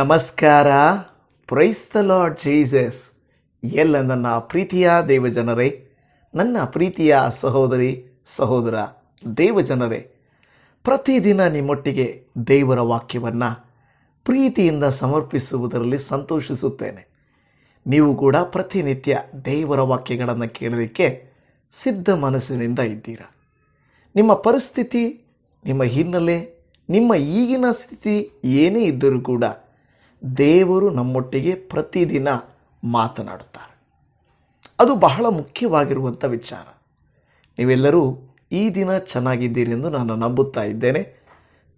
ನಮಸ್ಕಾರ. ಪ್ರೈಸ್ತ lord Jesus ಎಲ್ಲ ನನ್ನ ಪ್ರೀತಿಯ ದೇವಜನರೇ ನನ್ನ ಪ್ರೀತಿಯ ಸಹೋದರಿ, ಸಹೋದರ ದೇವಜನರೇ ಪ್ರತಿದಿನ ನಿಮ್ಮೊಟ್ಟಿಗೆ ದೇವರ ವಾಕ್ಯವನ್ನು ಪ್ರೀತಿಯಿಂದ ಸಮರ್ಪಿಸುವುದರಲ್ಲಿ ಸಂತೋಷಿಸುತ್ತೇನೆ. ನೀವು ಕೂಡ ಪ್ರತಿನಿತ್ಯ ದೇವರ ವಾಕ್ಯಗಳನ್ನು ಕೇಳೋದಕ್ಕೆ ಸಿದ್ಧ ಮನಸ್ಸಿನಿಂದ ಇದ್ದೀರಾ? ನಿಮ್ಮ ಪರಿಸ್ಥಿತಿ, ನಿಮ್ಮ ಹಿನ್ನೆಲೆ, ನಿಮ್ಮ ಈಗಿನ ಸ್ಥಿತಿ ಏನೇ ಇದ್ದರೂ ಕೂಡ ದೇವರು ನಮ್ಮೊಟ್ಟಿಗೆ ಪ್ರತಿದಿನ ಮಾತನಾಡುತ್ತಾರೆ. ಅದು ಬಹಳ ಮುಖ್ಯವಾಗಿರುವಂಥ ವಿಚಾರ. ನೀವೆಲ್ಲರೂ ಈ ದಿನ ಚೆನ್ನಾಗಿದ್ದೀರಿ ಎಂದು ನಾನು ನಂಬುತ್ತಾ ಇದ್ದೇನೆ.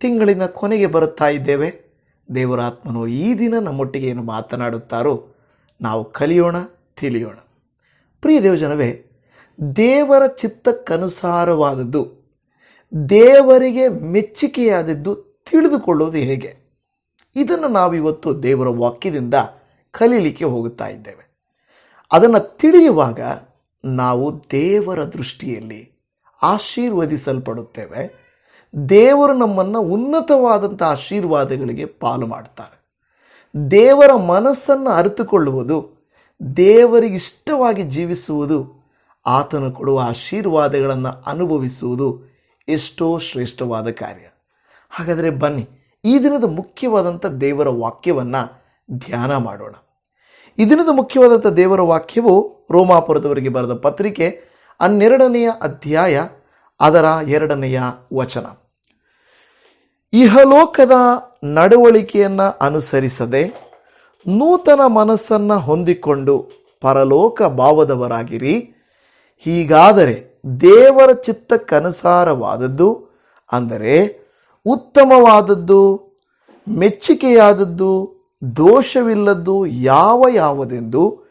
ತಿಂಗಳಿನ ಕೊನೆಗೆ ಬರುತ್ತಾ ಇದ್ದೇವೆ. ದೇವರ ಆತ್ಮನು ಈ ದಿನ ನಮ್ಮೊಟ್ಟಿಗೆ ಏನು ಮಾತನಾಡುತ್ತಾರೋ ನಾವು ಕಲಿಯೋಣ, ತಿಳಿಯೋಣ. ಪ್ರಿಯ ದೇವಜನವೇ, ದೇವರ ಚಿತ್ತಕ್ಕನುಸಾರವಾದದ್ದು, ದೇವರಿಗೆ ಮೆಚ್ಚುಗೆಯಾದದ್ದು ತಿಳಿದುಕೊಳ್ಳೋದು ಹೇಗೆ? ಇದನ್ನು ನಾವಿವತ್ತು ದೇವರ ವಾಕ್ಯದಿಂದ ಕಲೀಲಿಕ್ಕೆ ಹೋಗುತ್ತಾ ಇದ್ದೇವೆ. ಅದನ್ನು ತಿಳಿಯುವಾಗ ನಾವು ದೇವರ ದೃಷ್ಟಿಯಲ್ಲಿ ಆಶೀರ್ವದಿಸಲ್ಪಡುತ್ತೇವೆ. ದೇವರು ನಮ್ಮನ್ನು ಉನ್ನತವಾದಂಥ ಆಶೀರ್ವಾದಗಳಿಗೆ ಪಾಲು ಮಾಡ್ತಾರೆ. ದೇವರ ಮನಸ್ಸನ್ನು ಅರಿತುಕೊಳ್ಳುವುದು, ದೇವರಿಗೆ ಇಷ್ಟವಾಗಿ ಜೀವಿಸುವುದು, ಆತನು ಕೊಡುವ ಆಶೀರ್ವಾದಗಳನ್ನು ಅನುಭವಿಸುವುದು ಎಷ್ಟೋ ಶ್ರೇಷ್ಠವಾದ ಕಾರ್ಯ. ಹಾಗಾದರೆ ಬನ್ನಿ ಈ ದಿನದ ಮುಖ್ಯವಾದಂಥ ದೇವರ ವಾಕ್ಯವನ್ನು ಧ್ಯಾನ ಮಾಡೋಣ. ಈ ದಿನದ ಮುಖ್ಯವಾದಂಥ ದೇವರ ವಾಕ್ಯವು ರೋಮಾಪುರದವರಿಗೆ ಬರೆದ ಪತ್ರಿಕೆ ಹನ್ನೆರಡನೆಯ ಅಧ್ಯಾಯ ಅದರ ಎರಡನೆಯ ವಚನ. ಇಹಲೋಕದ ನಡವಳಿಕೆಯನ್ನು ಅನುಸರಿಸದೆ ನೂತನ ಮನಸ್ಸನ್ನು ಹೊಂದಿಕೊಂಡು ಪರಲೋಕ ಭಾವದವರಾಗಿರಿ. ಹೀಗಾದರೆ ದೇವರ ಚಿತ್ತಕ್ಕನುಸಾರವಾದದ್ದು ಅಂದರೆ ಉತ್ತಮವಾದದ್ದು ಮೆಚ್ಚುಗೆಯಾದದ್ದು ದೋಷವಿಲ್ಲದ್ದು ಯಾವ ಯಾವುದೆಂದು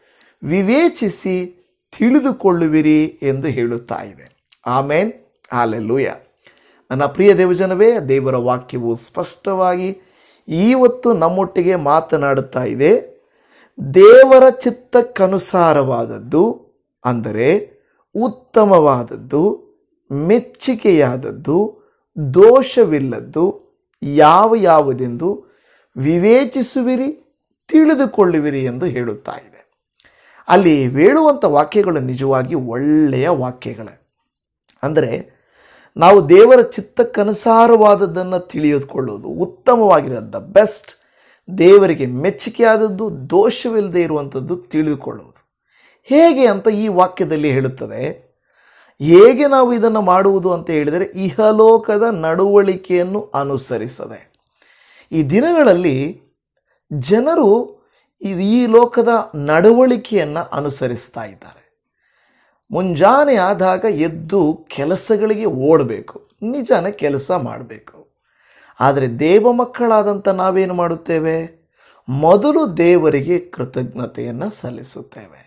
ವಿವೇಚಿಸಿ ತಿಳಿದುಕೊಳ್ಳುವಿರಿ ಎಂದು ಹೇಳುತ್ತಾ ಇದೆ. ಆಮೇನ್. ಹಾಲೆಲ್ಲೂಯ. ನನ್ನ ಪ್ರಿಯ ದೇವಜನವೇ, ದೇವರ ವಾಕ್ಯವು ಸ್ಪಷ್ಟವಾಗಿ ಇವತ್ತು ನಮ್ಮೊಟ್ಟಿಗೆ ಮಾತನಾಡುತ್ತಾ ಇದೆ. ದೇವರ ಚಿತ್ತಕ್ಕನುಸಾರವಾದದ್ದು, ಅಂದರೆ ಉತ್ತಮವಾದದ್ದು ಮೆಚ್ಚುಗೆಯಾದದ್ದು ದೋಷವಿಲ್ಲದ್ದು ಯಾವ ಯಾವುದೆಂದು ವಿವೇಚಿಸುವಿರಿ, ತಿಳಿದುಕೊಳ್ಳುವಿರಿ ಎಂದು ಹೇಳುತ್ತಾ ಇದೆ. ಅಲ್ಲಿ ಹೇಳುವಂಥ ವಾಕ್ಯಗಳು ನಿಜವಾಗಿ ಒಳ್ಳೆಯ ವಾಕ್ಯಗಳೇ. ಅಂದರೆ ನಾವು ದೇವರ ಚಿತ್ತಕ್ಕನುಸಾರವಾದದ್ದನ್ನು ತಿಳಿದುಕೊಳ್ಳೋದು ಉತ್ತಮವಾಗಿರೋದು ಬೆಸ್ಟ್ ದೇವರಿಗೆ ಮೆಚ್ಚುಗೆಯಾದದ್ದು ದೋಷವಿಲ್ಲದೆ ಇರುವಂಥದ್ದು ತಿಳಿದುಕೊಳ್ಳುವುದು. ಹೇಗೆ ಅಂತ ಈ ವಾಕ್ಯದಲ್ಲಿ ಹೇಳುತ್ತದೆ. ಹೇಗೆ ನಾವು ಇದನ್ನು ಮಾಡುವುದು ಅಂತ ಹೇಳಿದರೆ ಇಹಲೋಕದ ನಡವಳಿಕೆಯನ್ನು ಅನುಸರಿಸದೆ. ಈ ದಿನಗಳಲ್ಲಿ ಜನರು ಈ- ಲೋಕದ ನಡವಳಿಕೆಯನ್ನು ಅನುಸರಿಸ್ತಾ ಇದ್ದಾರೆ. ಮುಂಜಾನೆ ಆದಾಗ ಎದ್ದು ಕೆಲಸಗಳಿಗೆ ಓಡಬೇಕು. ನಿಜಾನ ಕೆಲಸ ಮಾಡಬೇಕು. ಆದರೆ ದೇವ ಮಕ್ಕಳಾದಂಥ ನಾವೇನು ಮಾಡುತ್ತೇವೆ? ಮೊದಲು ದೇವರಿಗೆ ಕೃತಜ್ಞತೆಯನ್ನು ಸಲ್ಲಿಸುತ್ತೇವೆ.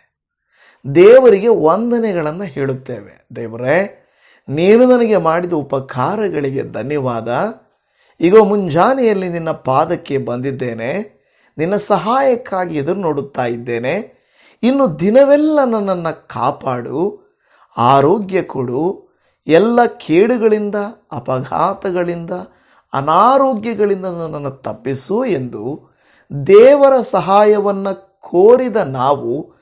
ದೇವರಿಗೆ ವಂದನೆಗಳನ್ನು ಹೇಳುತ್ತೇವೆ. ದೇವರೇ, ನೀನು ನನಗೆ ಮಾಡಿದ ಉಪಕಾರಗಳಿಗೆ ಧನ್ಯವಾದ. ಈಗ ಮುಂಜಾನೆಯಲ್ಲಿ ನಿನ್ನ ಪಾದಕ್ಕೆ ಬಂದಿದ್ದೇನೆ. ನಿನ್ನ ಸಹಾಯಕ್ಕಾಗಿ ಎದುರು ನೋಡುತ್ತಾ ಇದ್ದೇನೆ. ಇನ್ನು ದಿನವೆಲ್ಲ ನನ್ನನ್ನು ಕಾಪಾಡು, ಆರೋಗ್ಯ ಕೊಡು. ಎಲ್ಲ ಕೇಡುಗಳಿಂದ, ಅಪಘಾತಗಳಿಂದ, ಅನಾರೋಗ್ಯಗಳಿಂದ ನನ್ನನ್ನು ತಪ್ಪಿಸು ಎಂದು ದೇವರ ಸಹಾಯವನ್ನು ಕೋರಿದ ನಾವು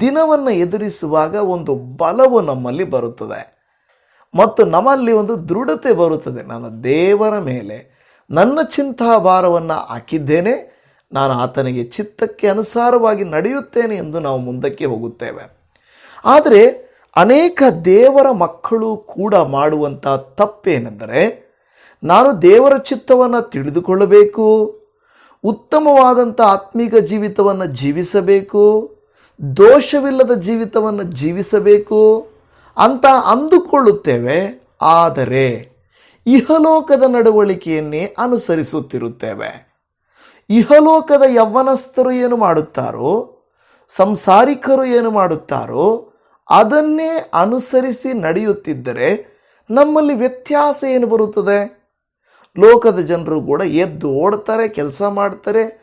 ದಿನವನ್ನು ಎದುರಿಸುವಾಗ ಒಂದು ಬಲವು ನಮ್ಮಲ್ಲಿ ಬರುತ್ತದೆ. ಮತ್ತು ನಮ್ಮಲ್ಲಿ ಒಂದು ದೃಢತೆ ಬರುತ್ತದೆ. ನಾನು ದೇವರ ಮೇಲೆ ನನ್ನ ಚಿಂತಾಭಾರವನ್ನು ಹಾಕಿದ್ದೇನೆ. ನಾನು ಆತನಿಗೆ ಚಿತ್ತಕ್ಕೆ ಅನುಸಾರವಾಗಿ ನಡೆಯುತ್ತೇನೆ ಎಂದು ನಾವು ಮುಂದಕ್ಕೆ ಹೋಗುತ್ತೇವೆ. ಆದರೆ ಅನೇಕ ದೇವರ ಮಕ್ಕಳು ಕೂಡ ಮಾಡುವಂಥ ತಪ್ಪೇನೆಂದರೆ ನಾನು ದೇವರ ಚಿತ್ತವನ್ನು ತಿಳಿದುಕೊಳ್ಳಬೇಕು ಉತ್ತಮವಾದಂಥ ಆತ್ಮೀಕ ಜೀವಿತವನ್ನು ಜೀವಿಸಬೇಕು ದೋಷವಿಲ್ಲದ ಜೀವಿತವನ್ನು ಜೀವಿಸಬೇಕು ಅಂತ ಅಂದುಕೊಳ್ಳುತ್ತೇವೆ. ಆದರೆ ಇಹಲೋಕದ ನಡವಳಿಕೆಯನ್ನೇ ಅನುಸರಿಸುತ್ತಿರುತ್ತೇವೆ. ಇಹಲೋಕದ ಯವ್ವನಸ್ಥರು ಏನು ಮಾಡುತ್ತಾರೋ, ಸಂಸಾರಿಕರು ಏನು ಮಾಡುತ್ತಾರೋ, ಅದನ್ನೇ ಅನುಸರಿಸಿ ನಡೆಯುತ್ತಿದ್ದರೆ ನಮ್ಮಲ್ಲಿ ವ್ಯತ್ಯಾಸ ಏನು ಬರುತ್ತದೆ? ಲೋಕದ ಜನರು ಕೂಡ ಎದ್ದು ಓಡ್ತಾರೆ, ಕೆಲಸ ಮಾಡ್ತಾರೆ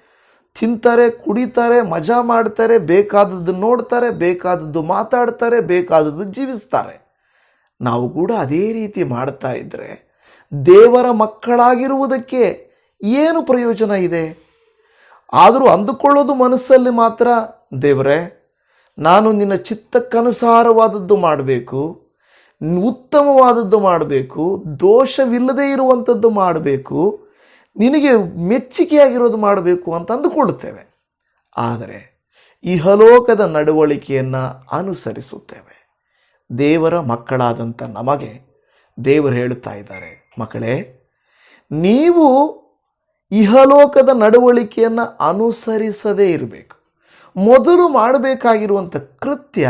ತಿಂತಾರೆ, ಕುಡಿತಾರೆ, ಮಜಾ ಮಾಡ್ತಾರೆ ಬೇಕಾದದ್ದು ನೋಡ್ತಾರೆ, ಬೇಕಾದದ್ದು ಮಾತಾಡ್ತಾರೆ, ಬೇಕಾದದ್ದು ಜೀವಿಸ್ತಾರೆ. ನಾವು ಕೂಡ ಅದೇ ರೀತಿ ಮಾಡ್ತಾ ಇದ್ದರೆ ದೇವರ ಮಕ್ಕಳಾಗಿರುವುದಕ್ಕೆ ಏನು ಪ್ರಯೋಜನ ಇದೆ? ಆದರೂ ಅಂದುಕೊಳ್ಳೋದು ಮನಸ್ಸಲ್ಲಿ ಮಾತ್ರ, ದೇವರೇ, ನಾನು ನಿನ್ನ ಚಿತ್ತಕ್ಕನುಸಾರವಾದದ್ದು ಮಾಡಬೇಕು, ಉತ್ತಮವಾದದ್ದು ಮಾಡಬೇಕು, ದೋಷವಿಲ್ಲದೆ ಇರುವಂಥದ್ದು ಮಾಡಬೇಕು ನಿನಗೆ ಮೆಚ್ಚುಗೆಯಾಗಿರೋದು ಮಾಡಬೇಕು ಅಂತ ಅಂದುಕೊಳ್ಳುತ್ತೇವೆ. ಆದರೆ ಇಹಲೋಕದ ನಡವಳಿಕೆಯನ್ನು ಅನುಸರಿಸುತ್ತೇವೆ. ದೇವರ ಮಕ್ಕಳಾದಂಥ ನಮಗೆ ದೇವರು ಹೇಳುತ್ತಾ ಇದ್ದಾರೆ, ಮಕ್ಕಳೇ, ನೀವು ಇಹಲೋಕದ ನಡವಳಿಕೆಯನ್ನು ಅನುಸರಿಸದೇ ಇರಬೇಕು. ಮೊದಲು ಮಾಡಬೇಕಾಗಿರುವಂಥ ಕೃತ್ಯ,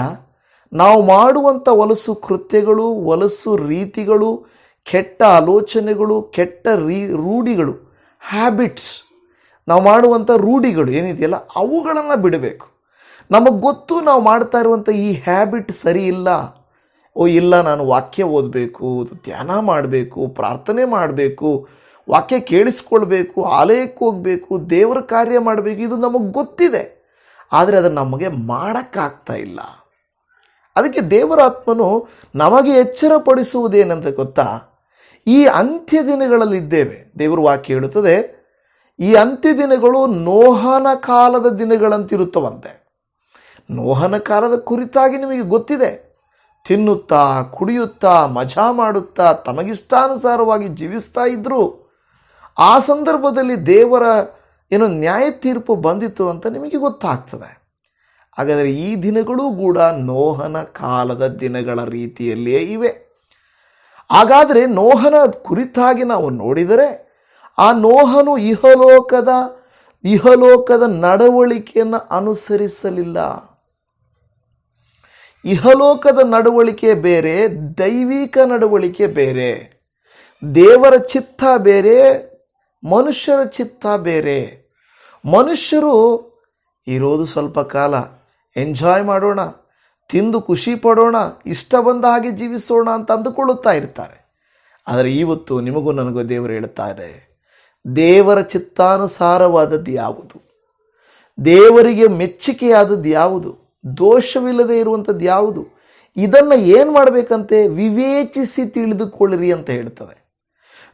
ನಾವು ಮಾಡುವಂಥ ಹೊಲಸು ಕೃತ್ಯಗಳು ಹೊಲಸು ರೀತಿಗಳು, ಕೆಟ್ಟ ಆಲೋಚನೆಗಳು, ಕೆಟ್ಟ ರೀ ರೂಢಿಗಳು ಹ್ಯಾಬಿಟ್ಸ್ ನಾವು ಮಾಡುವಂಥ ರೂಢಿಗಳು ಏನಿದೆಯಲ್ಲ, ಅವುಗಳನ್ನು ಬಿಡಬೇಕು. ನಮಗೆ ಗೊತ್ತು ನಾವು ಮಾಡ್ತಾ ಇರುವಂಥ ಈ ಹ್ಯಾಬಿಟ್ ಸರಿ ಇಲ್ಲ. ಓ, ಇಲ್ಲ, ನಾನು ವಾಕ್ಯ ಓದಬೇಕು ಧ್ಯಾನ ಮಾಡಬೇಕು, ಪ್ರಾರ್ಥನೆ ಮಾಡಬೇಕು, ವಾಕ್ಯ ಕೇಳಿಸ್ಕೊಳ್ಬೇಕು, ಆಲಯಕ್ಕೆ ಹೋಗಬೇಕು, ದೇವರ ಕಾರ್ಯ ಮಾಡಬೇಕು, ಇದು ನಮಗೆ ಗೊತ್ತಿದೆ. ಆದರೆ ಅದನ್ನು ನಮಗೆ ಮಾಡೋಕ್ಕಾಗ್ತಾ ಇಲ್ಲ. ಅದಕ್ಕೆ ದೇವರ ಆತ್ಮನು ನಮಗೆ ಎಚ್ಚರಪಡಿಸುವುದೇನಂತ ಗೊತ್ತಾ? ಈ ಅಂತ್ಯ ದಿನಗಳಲ್ಲಿದ್ದೇವೆ ದೇವರ ವಾಕ್ಯ ಹೇಳುತ್ತದೆ, ಈ ಅಂತ್ಯ ದಿನಗಳು ನೋಹನ ಕಾಲದ ದಿನಗಳಂತಿರುತ್ತವಂತೆ. ನೋಹನ ಕಾಲದ ಕುರಿತಾಗಿ ನಿಮಗೆ ಗೊತ್ತಿದೆ. ತಿನ್ನುತ್ತಾ, ಕುಡಿಯುತ್ತಾ, ಮಜಾ ಮಾಡುತ್ತಾ, ತಮಗಿಷ್ಟಾನುಸಾರವಾಗಿ ಜೀವಿಸ್ತಾ ಇದ್ದರು ಆ ಸಂದರ್ಭದಲ್ಲಿ ದೇವರ ಏನೋ ನ್ಯಾಯ ತೀರ್ಪು ಬಂದಿತ್ತು ಅಂತ ನಿಮಗೆ ಗೊತ್ತಾಗ್ತದೆ. ಹಾಗಾದರೆ ಈ ದಿನಗಳೂ ಕೂಡ ನೋಹನ ಕಾಲದ ದಿನಗಳ ರೀತಿಯಲ್ಲಿಯೇ ಇವೆ. ಹಾಗಾದರೆ ನೋಹನ ಕುರಿತಾಗಿ ನಾವು ನೋಡಿದರೆ ಆ ನೋಹನು ಇಹಲೋಕದ ಇಹಲೋಕದ ನಡವಳಿಕೆಯನ್ನು ಅನುಸರಿಸಲಿಲ್ಲ. ಇಹಲೋಕದ ನಡವಳಿಕೆ ಬೇರೆ, ದೈವಿಕ ನಡವಳಿಕೆ ಬೇರೆ, ದೇವರ ಚಿತ್ತ ಬೇರೆ, ಮನುಷ್ಯರ ಚಿತ್ತ ಬೇರೆ. ಮನುಷ್ಯರು ಇರೋದು ಸ್ವಲ್ಪ ಕಾಲ ಎಂಜಾಯ್ ಮಾಡೋಣ. ತಿಂದು ಖುಷಿ ಪಡೋಣ, ಇಷ್ಟ ಬಂದ ಹಾಗೆ ಜೀವಿಸೋಣ ಅಂತ ಅಂದುಕೊಳ್ಳುತ್ತಾ ಇರ್ತಾರೆ. ಆದರೆ ಇವತ್ತು ನಿಮಗೂ ನನಗೂ ದೇವರು ಹೇಳ್ತಾರೆ, ದೇವರ ಚಿತ್ತಾನುಸಾರವಾದದ್ದು ಯಾವುದು? ದೇವರಿಗೆ ಮೆಚ್ಚುಗೆಯಾದದ್ದು ಯಾವುದು? ದೋಷವಿಲ್ಲದೆ ಇರುವಂಥದ್ದು ಯಾವುದು? ಇದನ್ನು ಏನು ಮಾಡಬೇಕಂತೆ? ವಿವೇಚಿಸಿ ತಿಳಿದುಕೊಳ್ಳಿರಿ ಅಂತ ಹೇಳ್ತದೆ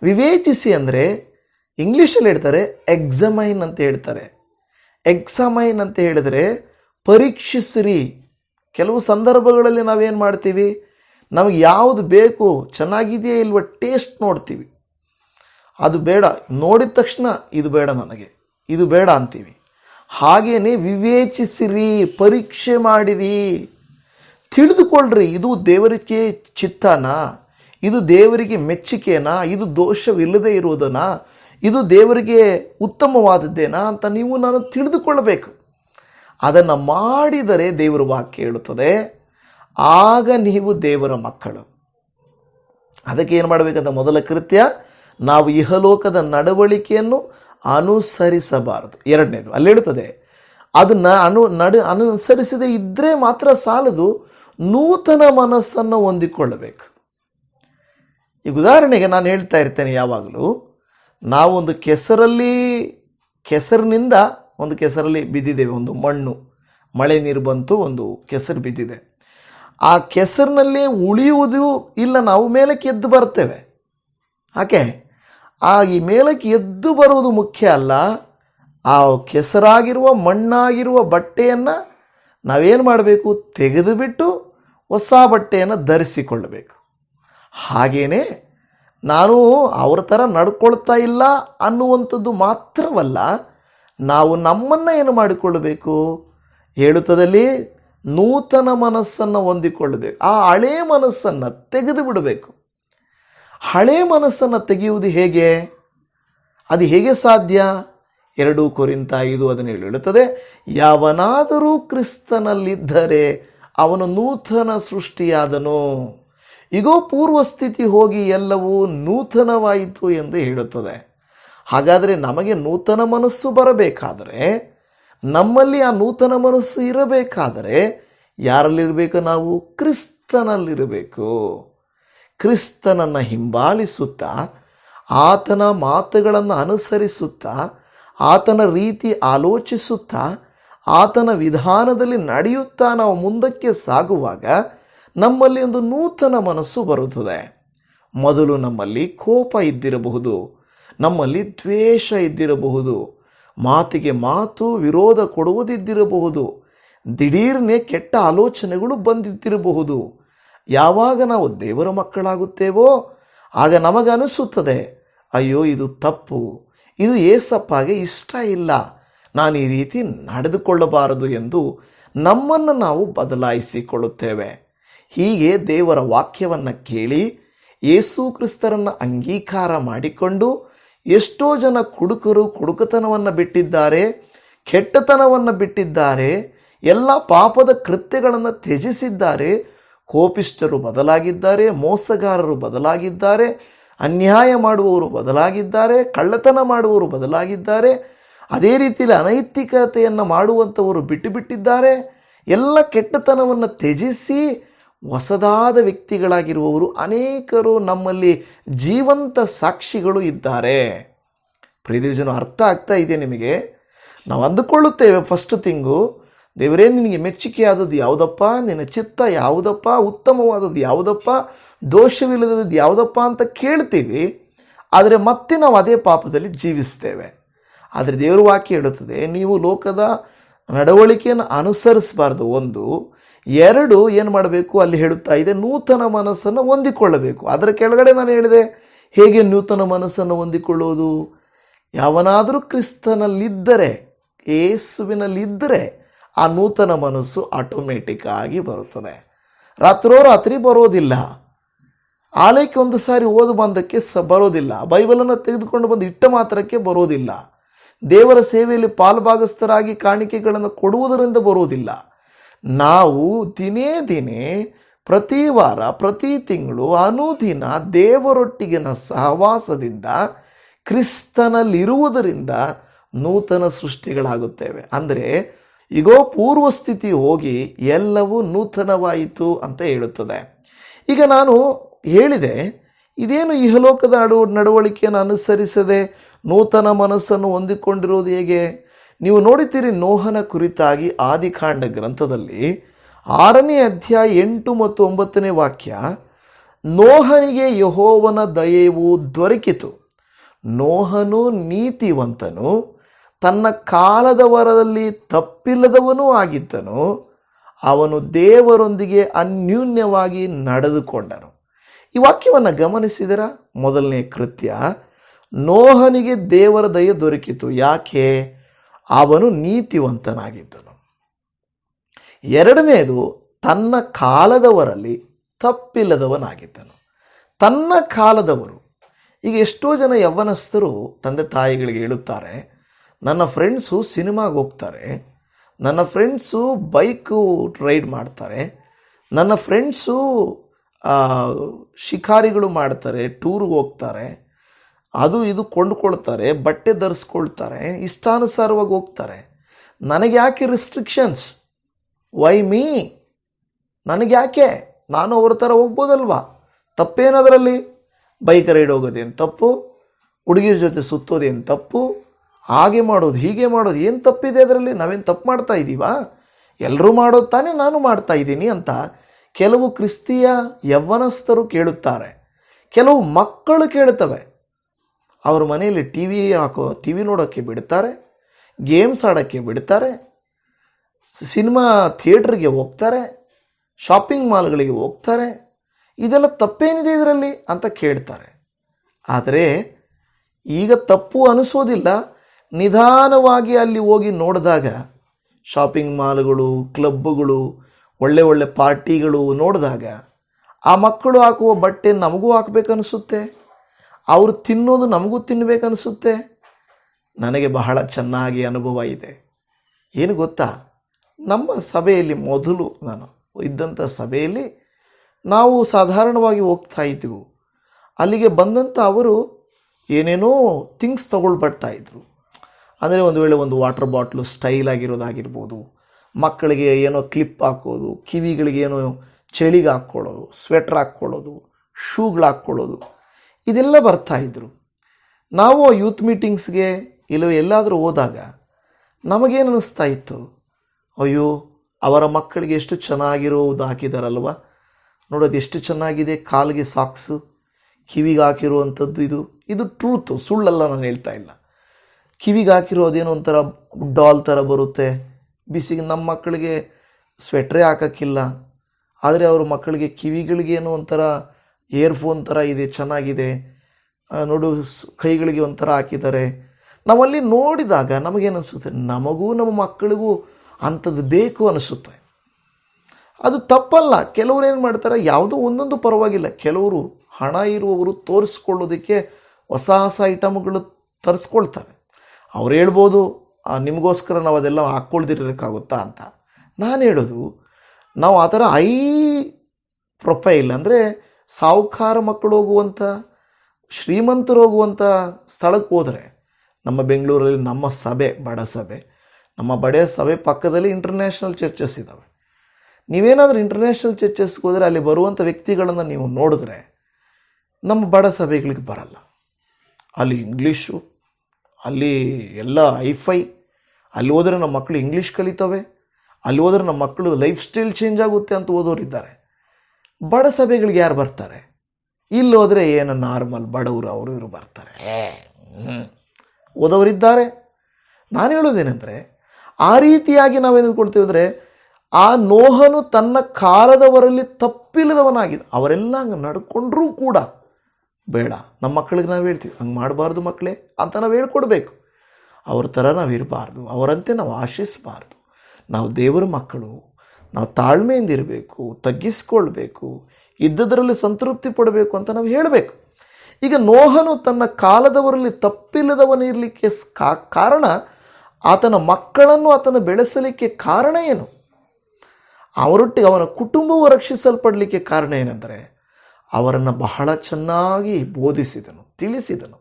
ವಿವೇಚಿಸಿ ಅಂದರೆ, ಇಂಗ್ಲೀಷಲ್ಲಿ ಹೇಳ್ತಾರೆ ಎಕ್ಸಮೈನ್ ಅಂತ ಹೇಳ್ತಾರೆ. ಎಕ್ಸಮೈನ್ ಅಂತ ಹೇಳಿದರೆ, ಪರೀಕ್ಷಿಸಿರಿ. ಕೆಲವು ಸಂದರ್ಭಗಳಲ್ಲಿ ನಾವೇನು ಮಾಡ್ತೀವಿ? ನಮಗೆ ಯಾವುದು ಬೇಕು, ಚೆನ್ನಾಗಿದೆಯೇ ಇಲ್ವ ಟೇಸ್ಟ್ ನೋಡ್ತೀವಿ. ಅದು ಬೇಡ. ನೋಡಿದ ತಕ್ಷಣ ಇದು ಬೇಡ ನನಗೆ. ಇದು ಬೇಡ ಅಂತೀವಿ. ಹಾಗೇನೆ ವಿವೇಚಿಸಿರಿ, ಪರೀಕ್ಷೆ ಮಾಡಿರಿ. ತಿಳಿದುಕೊಳ್ಳ್ರಿ ಇದು ದೇವರಿಗೆ ಚಿತ್ತನಾ? ಇದು ದೇವರಿಗೆ ಮೆಚ್ಚುಗೆನಾ ಇದು ದೋಷವಿಲ್ಲದೆ ಇರುವುದನಾ? ಇದು ದೇವರಿಗೆ ಉತ್ತಮವಾದದ್ದೇನಾ ಅಂತ ನೀವು ನಾನು ತಿಳಿದುಕೊಳ್ಳಬೇಕು. ಅದನ್ನು ಮಾಡಿದರೆ ದೇವರ ವಾಕ್ಯ ಹೇಳುತ್ತದೆ, ಆಗ ನೀವು ದೇವರ ಮಕ್ಕಳು. ಅದಕ್ಕೆ ಏನು ಮಾಡಬೇಕಂತ ಮೊದಲ ಕೃತ್ಯ? ನಾವು ಇಹಲೋಕದ ನಡವಳಿಕೆಯನ್ನು ಅನುಸರಿಸಬಾರದು. ಎರಡನೇದು, ಅಲ್ಲಿ ಹೇಳುತ್ತದೆ ಅದನ್ನ ಅನು ನಡು ಅನುಸರಿಸದೇ ಇದ್ದರೆ ಮಾತ್ರ ಸಾಲದು, ನೂತನ ಮನಸ್ಸನ್ನು ಹೊಂದಿಕೊಳ್ಳಬೇಕು. ಈಗ ಉದಾಹರಣೆಗೆ ನಾನು ಹೇಳ್ತಾ ಇರ್ತೇನೆ ಯಾವಾಗಲೂ, ನಾವೊಂದು ಕೆಸರಲ್ಲಿ ಕೆಸರಿನಿಂದ ಒಂದು ಕೆಸರಲ್ಲಿ ಬಿದ್ದಿದ್ದೇವೆ, ಒಂದು ಮಣ್ಣು. ಮಳೆ ನೀರು ಬಂತು, ಒಂದು ಕೆಸರು ಬಿದ್ದಿದೆ. ಆ ಕೆಸರಿನಲ್ಲಿ ಉಳಿಯುವುದು ಇಲ್ಲ, ನಾವು ಮೇಲಕ್ಕೆ ಎದ್ದು ಬರ್ತೇವೆ. ಆಕೆ ಆ ಈ ಮೇಲಕ್ಕೆ ಎದ್ದು ಬರುವುದು ಮುಖ್ಯ ಅಲ್ಲ. ಆ ಕೆಸರಾಗಿರುವ ಮಣ್ಣಾಗಿರುವ ಬಟ್ಟೆಯನ್ನು ನಾವೇನು ಮಾಡಬೇಕು? ತೆಗೆದುಬಿಟ್ಟು ಹೊಸ ಬಟ್ಟೆಯನ್ನು ಧರಿಸಿಕೊಳ್ಳಬೇಕು. ಹಾಗೇ ನಾನು ಅವ್ರ ಥರ ನಡ್ಕೊಳ್ತಾ ಇಲ್ಲ ಅನ್ನುವಂಥದ್ದು ಮಾತ್ರವಲ್ಲ ನಾವು ನಮ್ಮನ್ನು ಏನು ಮಾಡಿಕೊಳ್ಳಬೇಕು? ಹೇಳುತ್ತದಲ್ಲಿ ನೂತನ ಮನಸ್ಸನ್ನು ಹೊಂದಿಕೊಳ್ಳಬೇಕು. ಆ ಹಳೆ ಮನಸ್ಸನ್ನು ತೆಗೆದು ಬಿಡಬೇಕು. ಹಳೆ ಮನಸ್ಸನ್ನು ತೆಗೆಯುವುದು ಹೇಗೆ? ಅದು ಹೇಗೆ ಸಾಧ್ಯ? ಎರಡೂ ಕೊರಿಂತ ಐದು ಹದಿನೇಳು ಹೇಳುತ್ತದೆ, ಯಾವನಾದರೂ ಕ್ರಿಸ್ತನಲ್ಲಿದ್ದರೆ ಅವನು ನೂತನ ಸೃಷ್ಟಿಯಾದನು. ಈಗೋ ಪೂರ್ವ ಸ್ಥಿತಿ ಹೋಗಿ ಎಲ್ಲವೂ ನೂತನವಾಯಿತು ಎಂದು ಹೇಳುತ್ತದೆ. ಹಾಗಾದರೆ ನಮಗೆ ನೂತನ ಮನಸ್ಸು ಬರಬೇಕಾದರೆ, ನಮ್ಮಲ್ಲಿ ಆ ನೂತನ ಮನಸ್ಸು ಇರಬೇಕಾದರೆ ಯಾರಲ್ಲಿರಬೇಕು ನಾವು? ಕ್ರಿಸ್ತನಲ್ಲಿರಬೇಕು. ಕ್ರಿಸ್ತನನ್ನು ಹಿಂಬಾಲಿಸುತ್ತಾ, ಆತನ ಮಾತುಗಳನ್ನು ಅನುಸರಿಸುತ್ತಾ, ಆತನ ರೀತಿ ಆಲೋಚಿಸುತ್ತಾ, ಆತನ ವಿಧಾನದಲ್ಲಿ ನಡೆಯುತ್ತಾ ನಾವು ಮುಂದಕ್ಕೆ ಸಾಗುವಾಗ ನಮ್ಮಲ್ಲಿ ಒಂದು ನೂತನ ಮನಸ್ಸು ಬರುತ್ತದೆ. ಮೊದಲು ನಮ್ಮಲ್ಲಿ ಕೋಪ ಇದ್ದಿರಬಹುದು. ನಮ್ಮಲ್ಲಿ ದ್ವೇಷ ಇದ್ದಿರಬಹುದು, ಮಾತಿಗೆ ಮಾತು ವಿರೋಧ ಕೊಡುವುದಿದ್ದಿರಬಹುದು, ದಿಢೀರ್ನೆ ಕೆಟ್ಟ ಆಲೋಚನೆಗಳು ಬಂದಿದ್ದಿರಬಹುದು. ಯಾವಾಗ ನಾವು ದೇವರ ಮಕ್ಕಳಾಗುತ್ತೇವೋ, ಆಗ ನಮಗನಿಸುತ್ತದೆ, ಅಯ್ಯೋ, ಇದು ತಪ್ಪು, ಇದು ಏಸಪ್ಪಾಗೆ ಇಷ್ಟ ಇಲ್ಲ, ನಾನು ಈ ರೀತಿ ನಡೆದುಕೊಳ್ಳಬಾರದು ಎಂದು ನಮ್ಮನ್ನು ನಾವು ಬದಲಾಯಿಸಿಕೊಳ್ಳುತ್ತೇವೆ. ಹೀಗೆ ದೇವರ ವಾಕ್ಯವನ್ನು ಕೇಳಿ, ಯೇಸು ಕ್ರಿಸ್ತರನ್ನು ಅಂಗೀಕಾರ ಮಾಡಿಕೊಂಡು ಎಷ್ಟೋ ಜನ ಕುಡುಕರು ಕುಡುಕತನವನ್ನು ಬಿಟ್ಟಿದ್ದಾರೆ, ಕೆಟ್ಟತನವನ್ನು ಬಿಟ್ಟಿದ್ದಾರೆ, ಎಲ್ಲ ಪಾಪದ ಕೃತ್ಯಗಳನ್ನು ತ್ಯಜಿಸಿದ್ದಾರೆ ಕೋಪಿಷ್ಟರು ಬದಲಾಗಿದ್ದಾರೆ, ಮೋಸಗಾರರು ಬದಲಾಗಿದ್ದಾರೆ, ಅನ್ಯಾಯ ಮಾಡುವವರು ಬದಲಾಗಿದ್ದಾರೆ, ಕಳ್ಳತನ ಮಾಡುವವರು ಬದಲಾಗಿದ್ದಾರೆ, ಅದೇ ರೀತಿಯಲ್ಲಿ ಅನೈತಿಕತೆಯನ್ನು ಮಾಡುವಂಥವರು ಬಿಟ್ಟುಬಿಟ್ಟಿದ್ದಾರೆ ಎಲ್ಲ ಕೆಟ್ಟತನವನ್ನು ತ್ಯಜಿಸಿ ಹೊಸದಾದ ವ್ಯಕ್ತಿಗಳಾಗಿರುವವರು ಅನೇಕರು ನಮ್ಮಲ್ಲಿ ಜೀವಂತ ಸಾಕ್ಷಿಗಳು ಇದ್ದಾರೆ. ಪ್ರೀತಿಜನ ಅರ್ಥ ಆಗ್ತಾ ಇದೆ ನಿಮಗೆ? ನಾವು ಅಂದುಕೊಳ್ಳುತ್ತೇವೆ ಫಸ್ಟ್ ತಿಂಗು ದೇವರೇ, ನಿನಗೆ ಮೆಚ್ಚುಗೆ ಆದದ್ದು ಯಾವುದಪ್ಪ? ನಿನ್ನ ಚಿತ್ತ ಯಾವುದಪ್ಪ? ಉತ್ತಮವಾದದ್ದು ಯಾವುದಪ್ಪ? ದೋಷವಿಲ್ಲದದ್ದು ಯಾವುದಪ್ಪ ಅಂತ ಕೇಳ್ತೀವಿ. ಆದರೆ ಮತ್ತೆ ನಾವು ಅದೇ ಪಾಪದಲ್ಲಿ ಜೀವಿಸ್ತೇವೆ. ಆದರೆ ದೇವರ ವಾಕ್ಯ ಹೇಳುತ್ತದೆ, ನೀವು ಲೋಕದ ನಡವಳಿಕೆಯನ್ನು ಅನುಸರಿಸಬಾರ್ದು. ಒಂದು ಎರಡು ಏನು ಮಾಡಬೇಕು? ಅಲ್ಲಿ ಹೇಳುತ್ತಾ ಇದೆ, ನೂತನ ಮನಸ್ಸನ್ನು ಹೊಂದಿಕೊಳ್ಳಬೇಕು. ಅದರ ಕೆಳಗಡೆ ನಾನು ಹೇಳಿದೆ, ಹೇಗೆ ನೂತನ ಮನಸ್ಸನ್ನು ಹೊಂದಿಕೊಳ್ಳುವುದು? ಯಾವನಾದರೂ ಕ್ರಿಸ್ತನಲ್ಲಿದ್ದರೆ ಏಸುವಿನಲ್ಲಿದ್ದರೆ ಆ ನೂತನ ಮನಸ್ಸು ಆಟೋಮೆಟಿಕ್ ಆಗಿ ಬರುತ್ತದೆ. ರಾತ್ರೋ ರಾತ್ರಿ ಬರೋದಿಲ್ಲ. ಆಲಯಕ್ಕೆ ಒಂದು ಸಾರಿ ಓದು ಬಂದಕ್ಕೆ ಸ ಬರೋದಿಲ್ಲ. ಬೈಬಲನ್ನು ತೆಗೆದುಕೊಂಡು ಬಂದು ಇಟ್ಟ ಮಾತ್ರಕ್ಕೆ ಬರೋದಿಲ್ಲ. ದೇವರ ಸೇವೆಯಲ್ಲಿ ಪಾಲ್ಭಾಗಸ್ಥರಾಗಿ ಕಾಣಿಕೆಗಳನ್ನು ಕೊಡುವುದರಿಂದ ಬರೋದಿಲ್ಲ. ನಾವು ದಿನೇ ದಿನೇ ಪ್ರತಿ ವಾರ, ಪ್ರತಿ ತಿಂಗಳು ಅನುದಿನ ದೇವರೊಟ್ಟಿಗಿನ ಸಹವಾಸದಿಂದ ಕ್ರಿಸ್ತನಲ್ಲಿರುವುದರಿಂದ ನೂತನ ಸೃಷ್ಟಿಗಳಾಗುತ್ತೇವೆ. ಅಂದರೆ ಈಗೋ ಪೂರ್ವ ಸ್ಥಿತಿ ಹೋಗಿ ಎಲ್ಲವೂ ನೂತನವಾಯಿತು ಅಂತ ಹೇಳುತ್ತದೆ. ಈಗ ನಾನು ಹೇಳಿದೆ, ಇದೇನು ಇಹಲೋಕದ ನಡು, ನಡವಳಿಕೆಯನ್ನು ಅನುಸರಿಸದೆ ನೂತನ ಮನಸ್ಸನ್ನು ಹೊಂದಿಕೊಂಡಿರುವುದು ಹೇಗೆ? ನೀವು ನೋಡಿದ್ದೀರಿ ನೋಹನ ಕುರಿತಾಗಿ ಆದಿಕಾಂಡ ಗ್ರಂಥದಲ್ಲಿ ಆರನೇ ಅಧ್ಯಾಯ ಎಂಟು ಮತ್ತು ಒಂಬತ್ತನೇ ವಾಕ್ಯ, ನೋಹನಿಗೆ ಯಹೋವನ ದಯೆಯು ದೊರಕಿತು. ನೋಹನು ನೀತಿವಂತನು, ತನ್ನ ಕಾಲದವರಲ್ಲಿ ತಪ್ಪಿಲ್ಲದವನೂ ಆಗಿದ್ದನು. ಅವನು ದೇವರೊಂದಿಗೆ ಅನ್ಯೂನ್ಯವಾಗಿ ನಡೆದುಕೊಂಡನು. ಈ ವಾಕ್ಯವನ್ನು ಗಮನಿಸಿದರ? ಮೊದಲನೇ ಕೃತ್ಯ, ನೋಹನಿಗೆ ದೇವರ ದಯೆ ದೊರಕಿತು. ಯಾಕೆ? ಅವನು ನೀತಿವಂತನಾಗಿದ್ದನು. ಎರಡನೆಯದು ತನ್ನ ಕಾಲದವರಲ್ಲಿ ತಪ್ಪಿಲ್ಲದವನಾಗಿದ್ದನು. ತನ್ನ ಕಾಲದವರು, ಈಗ ಎಷ್ಟೋ ಜನ ಯವ್ವನಸ್ಥರು ತಂದೆ ತಾಯಿಗಳಿಗೆ ಹೇಳುತ್ತಾರೆ, ನನ್ನ ಫ್ರೆಂಡ್ಸು ಸಿನಿಮಾಗೆ ಹೋಗ್ತಾರೆ, ನನ್ನ ಫ್ರೆಂಡ್ಸು ಬೈಕು ರೈಡ್ ಮಾಡ್ತಾರೆ, ನನ್ನ ಫ್ರೆಂಡ್ಸು ಶಿಕಾರಿಗಳು ಮಾಡ್ತಾರೆ, ಟೂರ್ಗೆ ಹೋಗ್ತಾರೆ ಅದು ಇದು ಕೊಂಡುಕೊಳ್ತಾರೆ, ಬಟ್ಟೆ ಧರಿಸ್ಕೊಳ್ತಾರೆ, ಇಷ್ಟಾನುಸಾರವಾಗಿ ಹೋಗ್ತಾರೆ. ನನಗೆ ಯಾಕೆ ರಿಸ್ಟ್ರಿಕ್ಷನ್ಸ್ ವೈ ಮೀ ನನಗೆ ಯಾಕೆ? ನಾನು ಅವ್ರ ಥರ ಹೋಗ್ಬೋದಲ್ವಾ? ತಪ್ಪೇನದರಲ್ಲಿ? ಬೈಕ್ ರೈಡ್ ಹೋಗೋದೇನು ತಪ್ಪು? ಹುಡುಗಿರ ಜೊತೆ ಸುತ್ತೋದೇನು ತಪ್ಪು? ಹಾಗೆ ಮಾಡೋದು, ಹೀಗೆ ಮಾಡೋದು, ಏನು ತಪ್ಪಿದೆ ಅದರಲ್ಲಿ? ನಾವೇನು ತಪ್ಪು ಮಾಡ್ತಾ ಇದ್ದೀವಾ ಎಲ್ಲರೂ ಮಾಡೋದು ತಾನೇ ನಾನು ಮಾಡ್ತಾ ಇದ್ದೀನಿ ಅಂತ ಕೆಲವು ಕ್ರಿಸ್ತಿಯ ಯವ್ವನಸ್ಥರು ಕೇಳುತ್ತಾರೆ. ಕೆಲವು ಮಕ್ಕಳು ಕೇಳುತ್ತವೆ. ಅವ್ರ ಮನೆಯಲ್ಲಿ ಟಿ ವಿ ಹಾಕೋ ಟಿ ವಿ ನೋಡೋಕ್ಕೆ ಬಿಡ್ತಾರೆ ಗೇಮ್ಸ್ ಆಡೋಕ್ಕೆ ಬಿಡ್ತಾರೆ, ಸಿನಿಮಾ ಥಿಯೇಟ್ರಿಗೆ ಹೋಗ್ತಾರೆ ಶಾಪಿಂಗ್ ಮಾಲ್ಗಳಿಗೆ ಹೋಗ್ತಾರೆ, ಇದೆಲ್ಲ ತಪ್ಪೇನಿದೆ ಇದರಲ್ಲಿ ಅಂತ ಕೇಳ್ತಾರೆ. ಆದರೆ ಈಗ ತಪ್ಪು ಅನಿಸೋದಿಲ್ಲ. ನಿಧಾನವಾಗಿ ಅಲ್ಲಿ ಹೋಗಿ ನೋಡಿದಾಗ ಶಾಪಿಂಗ್ ಮಾಲ್ಗಳು ಕ್ಲಬ್ಗಳು ಒಳ್ಳೆ ಒಳ್ಳೆ ಪಾರ್ಟಿಗಳು ನೋಡಿದಾಗ ಆ ಮಕ್ಕಳು ಹಾಕುವ ಬಟ್ಟೆ ನಮಗೂ ಹಾಕ್ಬೇಕನ್ನಿಸುತ್ತೆ ಅವರು ತಿನ್ನೋದು ನಮಗೂ ತಿನ್ನಬೇಕನ್ನಿಸುತ್ತೆ ನನಗೆ ಬಹಳ ಚೆನ್ನಾಗಿ ಅನುಭವ ಇದೆ. ಏನು ಗೊತ್ತಾ? ನಮ್ಮ ಸಭೆಯಲ್ಲಿ ಮೊದಲು ನಾನು ಇದ್ದಂಥ ಸಭೆಯಲ್ಲಿ ನಾವು ಸಾಧಾರಣವಾಗಿ ಹೋಗ್ತಾ ಇದ್ದೆವು. ಅಲ್ಲಿಗೆ ಬಂದಂಥ ಅವರು ಏನೇನೋ ಥಿಂಗ್ಸ್ ತಗೊಳ್ಬರ್ತಾ ಇದ್ರು. ಅಂದರೆ ಒಂದು ವೇಳೆ ಒಂದು ವಾಟರ್ ಬಾಟ್ಲು ಸ್ಟೈಲ್ ಆಗಿರೋದಾಗಿರ್ಬೋದು, ಮಕ್ಕಳಿಗೆ ಏನೋ ಕ್ಲಿಪ್ ಹಾಕೋದು, ಕಿವಿಗಳಿಗೆ ಏನೋ ಚಳಿಗೆ ಹಾಕ್ಕೊಳ್ಳೋದು ಸ್ವೆಟ್ರ್ ಹಾಕ್ಕೊಳ್ಳೋದು, ಶೂಗಳು ಹಾಕ್ಕೊಳ್ಳೋದು ಇದೆಲ್ಲ ಬರ್ತಾ ಇದ್ರು. ನಾವು ಯೂತ್ ಮೀಟಿಂಗ್ಸ್ಗೆ ಇಲ್ಲ ಎಲ್ಲಾದರೂ ಹೋದಾಗ ನಮಗೇನು ಅನ್ನಿಸ್ತಾ ಇತ್ತು? ಅಯ್ಯೋ, ಅವರ ಮಕ್ಕಳಿಗೆ ಎಷ್ಟು ಚೆನ್ನಾಗಿರೋದು ಹಾಕಿದಾರಲ್ವ? ನೋಡೋದು ಎಷ್ಟು ಚೆನ್ನಾಗಿದೆ, ಕಾಲಿಗೆ ಸಾಕ್ಸು, ಕಿವಿಗೆ ಹಾಕಿರುವಂಥದ್ದು ಇದು. ಇದು ಟ್ರೂತು ಸುಳ್ಳಲ್ಲ ನಾನು ಹೇಳ್ತಾ ಇಲ್ಲ. ಕಿವಿಗೆ ಹಾಕಿರೋದೇನೋ ಒಂಥರ ಡಾಲ್ ಥರ ಬರುತ್ತೆ. ಬಿಸಿಗೆ ನಮ್ಮ ಮಕ್ಕಳಿಗೆ ಸ್ವೆಟ್ರೇ ಹಾಕೋಕ್ಕಿಲ್ಲ. ಆದರೆ ಅವ್ರ ಮಕ್ಕಳಿಗೆ ಕಿವಿಗಳಿಗೇನೋ ಒಂಥರ ಇಯರ್ಫೋನ್ ಥರ ಇದೆ, ಚೆನ್ನಾಗಿದೆ. ನೋಡು ಕೈಗಳಿಗೆ ಒಂಥರ ಹಾಕಿದ್ದಾರೆ. ನಾವಲ್ಲಿ ನೋಡಿದಾಗ ನಮಗೇನಿಸುತ್ತೆ ನಮಗೂ ನಮ್ಮ ಮಕ್ಕಳಿಗೂ ಅಂಥದ್ದು ಬೇಕು ಅನಿಸುತ್ತೆ. ಅದು ತಪ್ಪಲ್ಲ. ಕೆಲವರು ಏನು ಮಾಡ್ತಾರೆ? ಯಾವುದೋ ಒಂದೊಂದು ಪರವಾಗಿಲ್ಲ. ಕೆಲವರು ಹಣ ಇರುವವರು ತೋರಿಸ್ಕೊಳ್ಳೋದಕ್ಕೆ ಹೊಸ ಹೊಸ ಐಟಮ್ಗಳು ತರಿಸ್ಕೊಳ್ತಾರೆ. ಅವ್ರು ಹೇಳ್ಬೋದು ನಿಮಗೋಸ್ಕರ ನಾವು ಅದೆಲ್ಲ ಹಾಕ್ಕೊಳ್ದಿರೋಕ್ಕಾಗುತ್ತಾ ಅಂತ. ನಾನು ಹೇಳೋದು, ನಾವು ಆ ಥರ ಐ ಪ್ರೊಫೈಲ್ ಅಂದರೆ ಸಾಹುಕಾರ ಮಕ್ಕಳು ಹೋಗುವಂಥ ಶ್ರೀಮಂತರು ಹೋಗುವಂಥ ಸ್ಥಳಕ್ಕೆ ಹೋದರೆ ನಮ್ಮ ಬೆಂಗಳೂರಲ್ಲಿ ನಮ್ಮ ಸಭೆ, ಬಡ ಸಭೆ, ನಮ್ಮ ಬಡ ಸಭೆ ಪಕ್ಕದಲ್ಲಿ ಇಂಟರ್ನ್ಯಾಷನಲ್ ಚರ್ಚಸ್ ಇದ್ದಾವೆ ನೀವೇನಾದರೂ ಇಂಟರ್ನ್ಯಾಷನಲ್ ಚರ್ಚಸ್ಗೆ ಹೋದರೆ ಅಲ್ಲಿ ಬರುವಂಥ ವ್ಯಕ್ತಿಗಳನ್ನು ನೀವು ನೋಡಿದ್ರೆ ನಮ್ಮ ಬಡ ಸಭೆಗಳಿಗೆ ಬರಲ್ಲ. ಅಲ್ಲಿ ಇಂಗ್ಲೀಷು, ಅಲ್ಲಿ ಎಲ್ಲ ಐಫೈ ಅಲ್ಲಿ ಹೋದರೆ ನಮ್ಮ ಮಕ್ಕಳು ಇಂಗ್ಲೀಷ್ ಕಲಿತವೆ, ಅಲ್ಲಿ ಹೋದರೆ ನಮ್ಮ ಮಕ್ಕಳು ಲೈಫ್ ಸ್ಟೈಲ್ ಚೇಂಜ್ ಆಗುತ್ತೆ ಅಂತ ಓದೋರಿದ್ದಾರೆ. ಬಡ ಸಭೆಗಳಿಗೆ ಯಾರು ಬರ್ತಾರೆ? ಇಲ್ಲೋದ್ರೆ ಏನು ನಾರ್ಮಲ್ ಬಡವರು ಅವರು ಇವರು ಬರ್ತಾರೆ. ಓದೋರಿದ್ದಾರೆ ನಾನು ಹೇಳೋದೇನೆಂದರೆ ಆ ರೀತಿಯಾಗಿ ನಾವೇನು ಕೊಡ್ತೀವಿ ಅಂದರೆ ಆ ನೋಹನು ತನ್ನ ಕಾಲದವರಲ್ಲಿ ತಪ್ಪಿಲ್ಲದವನಾಗಿದೆ. ಅವರೆಲ್ಲ ಹಂಗೆ ನಡ್ಕೊಂಡ್ರೂ ಕೂಡ ಬೇಡ. ನಮ್ಮ ಮಕ್ಕಳಿಗೆ ನಾವು ಹೇಳ್ತೀವಿ ಹಂಗೆ ಮಾಡಬಾರ್ದು ಮಕ್ಕಳೇ ಅಂತ ನಾವು ಹೇಳ್ಕೊಡ್ಬೇಕು. ಅವ್ರ ಥರ ನಾವು ಇರಬಾರ್ದು ಅವರಂತೆ ನಾವು ಆಶಿಸಬಾರ್ದು. ನಾವು ದೇವರ ಮಕ್ಕಳು. ನಾವು ತಾಳ್ಮೆಯಿಂದ ಇರಬೇಕು, ತಗ್ಗಿಸ್ಕೊಳ್ಬೇಕು, ಇದ್ದದರಲ್ಲಿ ಸಂತೃಪ್ತಿ ಪಡಬೇಕು ಅಂತ ನಾವು ಹೇಳಬೇಕು. ಈಗ ನೋಹನು ತನ್ನ ಕಾಲದವರಲ್ಲಿ ತಪ್ಪಿಲ್ಲದವನಿರಲಿಕ್ಕೆ ಕಾರಣ ಆತನ ಮಕ್ಕಳನ್ನು ಆತನ ಬೆಳೆಸಲಿಕ್ಕೆ ಕಾರಣ ಏನು? ಅವರೊಟ್ಟಿಗೆ ಅವನ ಕುಟುಂಬವು ರಕ್ಷಿಸಲ್ಪಡಲಿಕ್ಕೆ ಕಾರಣ ಏನೆಂದರೆ, ಅವರನ್ನು ಬಹಳ ಚೆನ್ನಾಗಿ ಬೋಧಿಸಿದನು, ತಿಳಿಸಿದನು.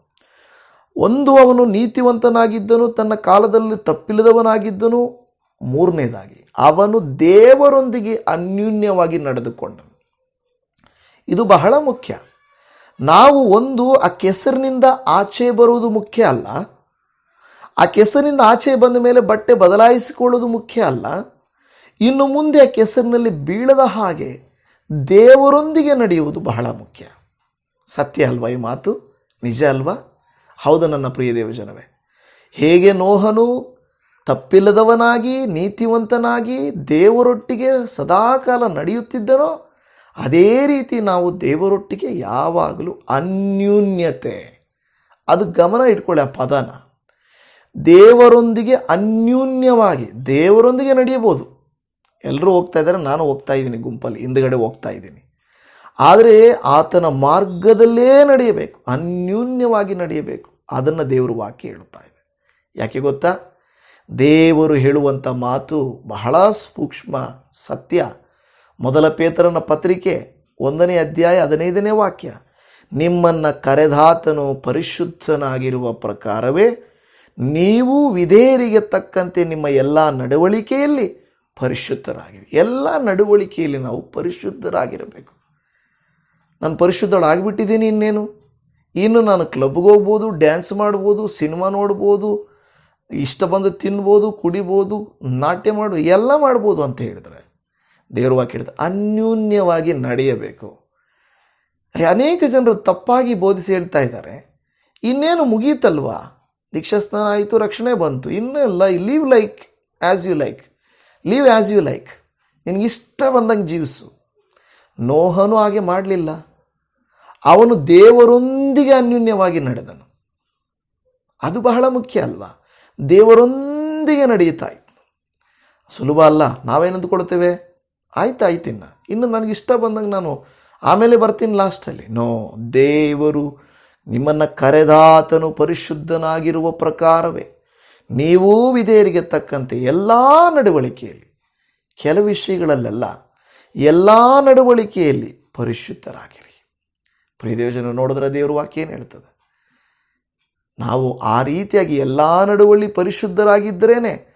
ಒಂದು, ಅವನು ನೀತಿವಂತನಾಗಿದ್ದನು, ತನ್ನ ಕಾಲದಲ್ಲಿ ತಪ್ಪಿಲ್ಲದವನಾಗಿದ್ದನು, ಮೂರನೇದಾಗಿ ಅವನು ದೇವರೊಂದಿಗೆ ಅನ್ಯೂನ್ಯವಾಗಿ ನಡೆದುಕೊಂಡನು. ಇದು ಬಹಳ ಮುಖ್ಯ. ನಾವು ಒಂದು, ಆ ಕೆಸರಿನಿಂದ ಆಚೆ ಬರುವುದು ಮುಖ್ಯ ಅಲ್ಲ. ಆ ಕೆಸರಿನಿಂದ ಆಚೆ ಬಂದ ಮೇಲೆ ಬಟ್ಟೆ ಬದಲಾಯಿಸಿಕೊಳ್ಳೋದು ಮುಖ್ಯ ಅಲ್ಲ. ಇನ್ನು ಮುಂದೆ ಆ ಕೆಸರಿನಲ್ಲಿ ಬೀಳದ ಹಾಗೆ ದೇವರೊಂದಿಗೆ ನಡೆಯುವುದು ಬಹಳ ಮುಖ್ಯ. ಸತ್ಯ ಅಲ್ವಾ ಈ ಮಾತು? ನಿಜ ಅಲ್ವಾ? ಹೌದು ನನ್ನ ಪ್ರಿಯ ದೇವಜನವೇ. ಹೇಗೆ ನೋಹನು ತಪ್ಪಿಲ್ಲದವನಾಗಿ, ನೀತಿವಂತನಾಗಿ ದೇವರೊಟ್ಟಿಗೆ ಸದಾಕಾಲ ನಡೆಯುತ್ತಿದ್ದನೋ, ಅದೇ ರೀತಿ ನಾವು ದೇವರೊಟ್ಟಿಗೆ ಯಾವಾಗಲೂ ಅನ್ಯೂನ್ಯತೆ. ಅದು ಗಮನ ಇಟ್ಕೊಳ್ಳಿ ಆ ಪದನ. ದೇವರೊಂದಿಗೆ ಅನ್ಯೂನ್ಯವಾಗಿ, ದೇವರೊಂದಿಗೆ ನಡೆಯಬಹುದು. ಎಲ್ಲರೂ ಹೋಗ್ತಾ ಇದ್ದಾರೆ, ನಾನು ಹೋಗ್ತಾ ಇದ್ದೀನಿ ಗುಂಪಲ್ಲಿ, ಹಿಂದುಗಡೆ ಹೋಗ್ತಾ ಇದ್ದೀನಿ. ಆದರೆ ಆತನ ಮಾರ್ಗದಲ್ಲೇ ನಡೆಯಬೇಕು, ಅನ್ಯೂನ್ಯವಾಗಿ ನಡೆಯಬೇಕು. ಅದನ್ನು ದೇವರು ವಾಕ್ಯ ಹೇಳುತ್ತಾ ಇದೆ. ಯಾಕೆ ಗೊತ್ತಾ? ದೇವರು ಹೇಳುವಂಥ ಮಾತು ಬಹಳ ಸೂಕ್ಷ್ಮ ಸತ್ಯ. ಮೊದಲ ಪೇತ್ರನ ಪತ್ರಿಕೆ ಒಂದನೇ ಅಧ್ಯಾಯ ಹದಿನೈದನೇ ವಾಕ್ಯ. ನಿಮ್ಮನ್ನು ಕರೆದಾತನು ಪರಿಶುದ್ಧನಾಗಿರುವ ಪ್ರಕಾರವೇ ನೀವು ವಿಧೇಯರಿಗೆ ತಕ್ಕಂತೆ ನಿಮ್ಮ ಎಲ್ಲ ನಡವಳಿಕೆಯಲ್ಲಿ ಪರಿಶುದ್ಧರಾಗಿರಿ. ಎಲ್ಲ ನಡವಳಿಕೆಯಲ್ಲಿ ನಾವು ಪರಿಶುದ್ಧರಾಗಿರಬೇಕು. ನಾನು ಪರಿಶುದ್ಧಳಾಗಿಬಿಟ್ಟಿದ್ದೀನಿ ಇನ್ನೇನು? ಇನ್ನು ನಾನು ಕ್ಲಬ್ಗೆ ಹೋಗ್ಬೋದು, ಡ್ಯಾನ್ಸ್ ಮಾಡ್ಬೋದು, ಸಿನಿಮಾ ನೋಡ್ಬೋದು ಇಷ್ಟ ಬಂದು ತಿನ್ಬೋದು, ಕುಡಿಬೋದು ನಾಟ್ಯ ಮಾಡು ಎಲ್ಲ ಮಾಡ್ಬೋದು ಅಂತ ಹೇಳಿದರೆ ದೇವ್ರ ವಾಕ್ಯ ಹೇಳಿದ್ರೆ ಅನ್ಯೂನ್ಯವಾಗಿ ನಡೆಯಬೇಕು. ಅನೇಕ ಜನರು ತಪ್ಪಾಗಿ ಬೋಧಿಸಿ ಹೇಳ್ತಾ ಇದ್ದಾರೆ. ಇನ್ನೇನು ಮುಗೀತಲ್ವಾ? ದೀಕ್ಷಾಸ್ನಾನ ಆಯಿತು, ರಕ್ಷಣೆ ಬಂತು. ಇನ್ನೆಲ್ಲ live like as you like live as you like ನಿನಗಿಷ್ಟ ಬಂದಂಗೆ ಜೀವಿಸು. ನೋಹನೂ ಹಾಗೆ ಮಾಡಲಿಲ್ಲ. ಅವನು ದೇವರೊಂದಿಗೆ ಅನ್ಯೂನ್ಯವಾಗಿ ನಡೆದನು. ಅದು ಬಹಳ ಮುಖ್ಯ ಅಲ್ವಾ? ದೇವರೊಂದಿಗೆ ನಡೆಯುತ್ತಾ ಇತ್ತು ಸುಲಭ ಅಲ್ಲ ನಾವೇನಂದುಕೊಳ್ತೇವೆ ಆಯ್ತು ಆಯ್ತಿನ್ನ ಇನ್ನು. ನನಗೆ ಇಷ್ಟ ಬಂದಂಗೆ ನಾನು ಆಮೇಲೆ ಬರ್ತೀನಿ ಲಾಸ್ಟಲ್ಲಿ. ನೋ, ದೇವರು ನಿಮ್ಮನ್ನು ಕರೆದಾತನು ಪರಿಶುದ್ಧನಾಗಿರುವ ಪ್ರಕಾರವೇ. ನೀವೂ ವಿಧೇಯರಿಗೆ ತಕ್ಕಂತೆ ಎಲ್ಲ ನಡವಳಿಕೆಯಲ್ಲಿ, ಕೆಲವು ವಿಷಯಗಳಲ್ಲೆಲ್ಲ ಎಲ್ಲ ನಡವಳಿಕೆಯಲ್ಲಿ ಪರಿಶುದ್ಧರಾಗಿರಿ. ಪ್ರಿಯದೇವಜನ ನೋಡಿದ್ರೆ ದೇವರು ವಾಕ್ಯ ಏನು ಹೇಳ್ತದೆ? ನಾವು ಆ ರೀತಿಯಾಗಿ ಎಲ್ಲ ನಡುವಳಿ ಪರಿಶುದ್ಧರಾಗಿದ್ದರೇನೆ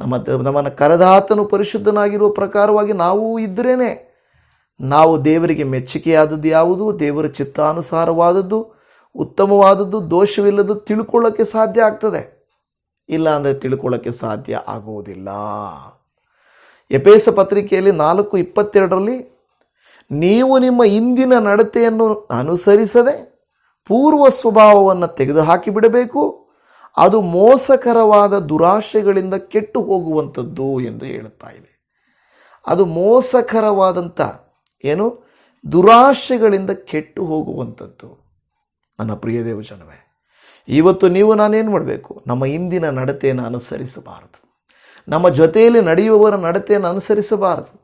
ನಮ್ಮ ನಮ್ಮನ್ನು ಕರದಾತನು ಪರಿಶುದ್ಧನಾಗಿರುವ ಪ್ರಕಾರವಾಗಿ ನಾವು ಇದ್ದರೇನೆ ನಾವು ದೇವರಿಗೆ ಮೆಚ್ಚುಗೆಯಾದದ್ದು ಯಾವುದು? ದೇವರ ಚಿತ್ತಾನುಸಾರವಾದದ್ದು, ಉತ್ತಮವಾದದ್ದು, ದೋಷವಿಲ್ಲದ್ದು ತಿಳ್ಕೊಳ್ಳೋಕ್ಕೆ ಸಾಧ್ಯ ಆಗ್ತದೆ. ಇಲ್ಲ ಅಂದರೆ ತಿಳ್ಕೊಳ್ಳೋಕ್ಕೆ ಸಾಧ್ಯ ಆಗುವುದಿಲ್ಲ. ಎಪೇಸ ಪತ್ರಿಕೆಯಲ್ಲಿ ನಾಲ್ಕು ಇಪ್ಪತ್ತೆರಡರಲ್ಲಿ, ನೀವು ನಿಮ್ಮ ಇಂದಿನ ನಡತೆಯನ್ನು ಅನುಸರಿಸದೆ ಪೂರ್ವ ಸ್ವಭಾವವನ್ನು ತೆಗೆದುಹಾಕಿ ಬಿಡಬೇಕು ಅದು ಮೋಸಕರವಾದ ದುರಾಶೆಗಳಿಂದ ಕೆಟ್ಟು ಹೋಗುವಂಥದ್ದು ಎಂದು ಹೇಳುತ್ತಾ ಇದೆ. ಅದು ಮೋಸಕರವಾದಂಥ ಏನು? ದುರಾಶೆಗಳಿಂದ ಕೆಟ್ಟು ಹೋಗುವಂಥದ್ದು. ನನ್ನ ಪ್ರಿಯ ದೇವಜನವೇ, ಇವತ್ತು ನೀವು ನಾನೇನು ಮಾಡಬೇಕು? ನಮ್ಮ ಇಂದಿನ ನಡತೆಯನ್ನು ಅನುಸರಿಸಬಾರದು. ನಮ್ಮ ಜೊತೆಯಲ್ಲಿ ನಡೆಯುವವರ ನಡತೆಯನ್ನು ಅನುಸರಿಸಬಾರದು.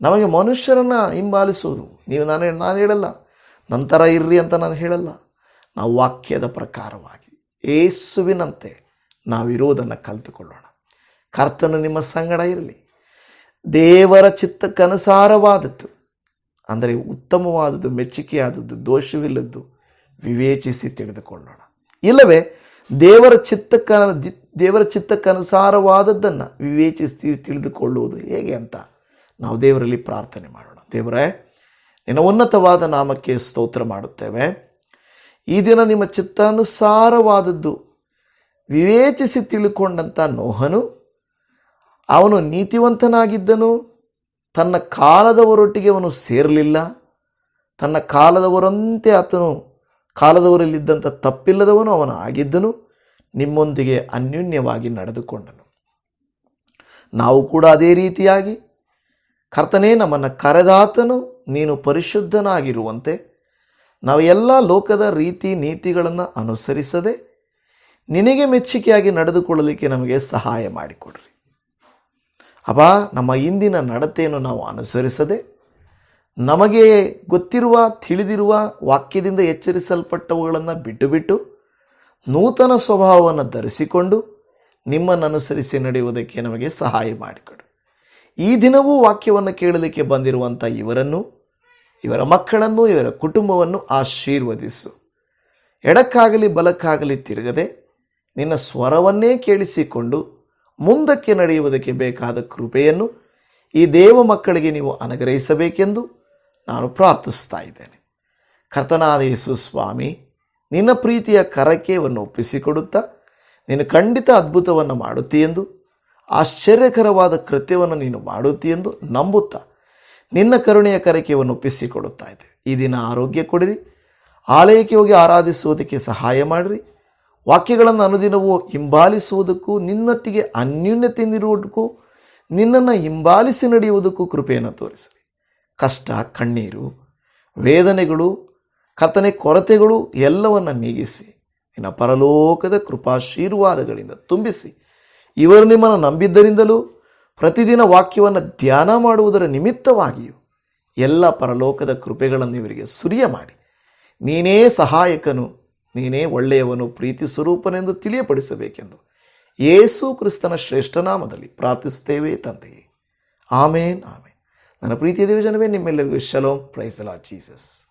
ನಮಗೆ ಮನುಷ್ಯರನ್ನು ಹಿಂಬಾಲಿಸುವುದು. ನೀವು ನಾನು ನಾನು ಹೇಳಲ್ಲ. ನಂತರ ಇರ್ರಿ ಅಂತ ನಾನು ಹೇಳಲ್ಲ. ನಾವು ವಾಕ್ಯದ ಪ್ರಕಾರವಾಗಿ ಏಸುವಿನಂತೆ ನಾವಿರೋದನ್ನು ಕಲಿತುಕೊಳ್ಳೋಣ. ಕರ್ತನು ನಿಮ್ಮ ಸಂಗಡ ಇರಲಿ. ದೇವರ ಚಿತ್ತಕ್ಕನುಸಾರವಾದದ್ದು, ಅಂದರೆ ಉತ್ತಮವಾದದ್ದು ಮೆಚ್ಚುಗೆಯಾದದ್ದು ದೋಷವಿಲ್ಲದ್ದು ವಿವೇಚಿಸಿ ತಿಳಿದುಕೊಳ್ಳೋಣ. ಇಲ್ಲವೇ, ದೇವರ ಚಿತ್ತಕ್ಕ ದೇವರ ಚಿತ್ತಕ್ಕನುಸಾರವಾದದ್ದನ್ನು ವಿವೇಚಿಸಿ ತಿಳಿದುಕೊಳ್ಳುವುದು ಹೇಗೆ ಅಂತ ನಾವು ದೇವರಲ್ಲಿ ಪ್ರಾರ್ಥನೆ ಮಾಡೋಣ. ದೇವರೇ ನಿನ್ನ ಉನ್ನತವಾದ ನಾಮಕ್ಕೆ ಸ್ತೋತ್ರ ಮಾಡುತ್ತೇವೆ. ಈ ದಿನ ನಿಮ್ಮ ಚಿತ್ತಾನುಸಾರವಾದದ್ದು ವಿವೇಚಿಸಿ ತಿಳ್ಕೊಂಡಂಥ ನೋಹನು, ಅವನು ನೀತಿವಂತನಾಗಿದ್ದನು, ತನ್ನ ಕಾಲದವರೊಟ್ಟಿಗೆ ಅವನು ಸೇರಲಿಲ್ಲ, ತನ್ನ ಕಾಲದವರಂತೆ ಆತನು ಕಾಲದವರಲ್ಲಿದ್ದಂಥ ತಪ್ಪಿಲ್ಲದವನು ಅವನು ಆಗಿದ್ದನು, ನಿಮ್ಮೊಂದಿಗೆ ಅನ್ಯೋನ್ಯವಾಗಿ ನಡೆದುಕೊಂಡನು. ನಾವು ಕೂಡ ಅದೇ ರೀತಿಯಾಗಿ ಕರ್ತನೇ ನಮ್ಮನ್ನು ಕರೆದಾತನು, ನೀನು ಪರಿಶುದ್ಧನಾಗಿರುವಂತೆ. ನಾವು ಎಲ್ಲ ಲೋಕದ ರೀತಿ ನೀತಿಗಳನ್ನು ಅನುಸರಿಸದೆ, ನಿನಗೆ ಮೆಚ್ಚುಗೆಯಾಗಿ ನಡೆದುಕೊಳ್ಳಲಿಕ್ಕೆ ನಮಗೆ ಸಹಾಯ ಮಾಡಿಕೊಡ್ರಿ. ಅಪ್ಪ ನಮ್ಮ ಇಂದಿನ ನಡತೆಯನ್ನು ನಾವು ಅನುಸರಿಸದೆ, ನಮಗೆ ಗೊತ್ತಿರುವ, ತಿಳಿದಿರುವ ವಾಕ್ಯದಿಂದ ಎಚ್ಚರಿಸಲ್ಪಟ್ಟವುಗಳನ್ನು ಬಿಟ್ಟು ಬಿಟ್ಟು ನೂತನ ಸ್ವಭಾವವನ್ನು ಧರಿಸಿಕೊಂಡು ನಿಮ್ಮನ್ನು ಅನುಸರಿಸಿ ನಡೆಯುವುದಕ್ಕೆ ನಮಗೆ ಸಹಾಯ ಮಾಡಿಕೊಡು ಈ ದಿನವೂ ವಾಕ್ಯವನ್ನು ಕೇಳಲಿಕ್ಕೆ ಬಂದಿರುವಂಥ ಇವರನ್ನು, ಇವರ ಮಕ್ಕಳನ್ನು, ಇವರ ಕುಟುಂಬವನ್ನು ಆಶೀರ್ವದಿಸು. ಎಡಕ್ಕಾಗಲಿ, ಬಲಕ್ಕಾಗಲಿ ತಿರುಗದೆ ನಿನ್ನ ಸ್ವರವನ್ನೇ ಕೇಳಿಸಿಕೊಂಡು ಮುಂದಕ್ಕೆ ನಡೆಯುವುದಕ್ಕೆ ಬೇಕಾದ ಕೃಪೆಯನ್ನು ಈ ದೇವ ಮಕ್ಕಳಿಗೆ ನೀವು ಅನುಗ್ರಹಿಸಬೇಕೆಂದು ನಾನು ಪ್ರಾರ್ಥಿಸ್ತಾ ಇದ್ದೇನೆ. ಕರ್ತನಾದ ಯೇಸು ಸ್ವಾಮಿ, ನಿನ್ನ ಪ್ರೀತಿಯ ಕರಕೆಯನ್ನು ಒಪ್ಪಿಸಿಕೊಡುತ್ತಾ, ನೀನು ಖಂಡಿತ ಅದ್ಭುತವನ್ನು ಮಾಡುತ್ತೀಯೆಂದು ಆಶ್ಚರ್ಯಕರವಾದ ಕೃತ್ಯವನ್ನು ನೀನು ಮಾಡುತ್ತೀಯೆಂದು ನಂಬುತ್ತಾ ನಿನ್ನ ಕರುಣೆಯ ಕರಕೆಯನ್ನು ಒಪ್ಪಿಸಿಕೊಡುತ್ತಾ ಇದೆ ಈ ದಿನ ಆರೋಗ್ಯ ಕೊಡಿರಿ. ಆಲಯಕ್ಕೆ ಹೋಗಿ ಆರಾಧಿಸುವುದಕ್ಕೆ ಸಹಾಯ ಮಾಡಿರಿ. ವಾಕ್ಯಗಳನ್ನು ಅನುದಿನವೂ ಹಿಂಬಾಲಿಸುವುದಕ್ಕೂ, ನಿನ್ನೊಟ್ಟಿಗೆ ಅನ್ಯೂನ್ಯತೆಯಿಂದಿರುವುದಕ್ಕೂ ನಿನ್ನನ್ನು ಹಿಂಬಾಲಿಸಿ ನಡೆಯುವುದಕ್ಕೂ ಕೃಪೆಯನ್ನು ತೋರಿಸಿರಿ. ಕಷ್ಟ, ಕಣ್ಣೀರು, ವೇದನೆಗಳು ಕಥನೆ ಕೊರತೆಗಳು ಎಲ್ಲವನ್ನು ನೀಗಿಸಿ, ನಿನ್ನ ಪರಲೋಕದ ಕೃಪಾಶೀರ್ವಾದಗಳಿಂದ ತುಂಬಿಸಿ ಇವರು ನಿಮ್ಮನ್ನು ನಂಬಿದ್ದರಿಂದಲೂ ಪ್ರತಿದಿನ ವಾಕ್ಯವನ್ನು ಧ್ಯಾನ ಮಾಡುವುದರ ನಿಮಿತ್ತವಾಗಿಯೂ ಎಲ್ಲ ಪರಲೋಕದ ಕೃಪೆಗಳನ್ನು ಇವರಿಗೆ ಸುರಿಯ ಮಾಡಿ. ನೀನೇ ಸಹಾಯಕನು, ನೀನೇ ಒಳ್ಳೆಯವನು, ಪ್ರೀತಿ ಸ್ವರೂಪನೆಂದು ತಿಳಿಯಪಡಿಸಬೇಕೆಂದು ಯೇಸು ಕ್ರಿಸ್ತನ ಶ್ರೇಷ್ಠನಾಮದಲ್ಲಿ ಪ್ರಾರ್ಥಿಸುತ್ತೇವೆ ತಂದೆಯೇ. ಆಮೇನ್ ಆಮೇನ್. ನನ್ನ ಪ್ರೀತಿಯ ದೇವಜನವೇ, ನಿಮ್ಮೆಲ್ಲರಿಗೂ ಶಲೋಮ್. ಪ್ರೈಸಲಾ ಜೀಸಸ್.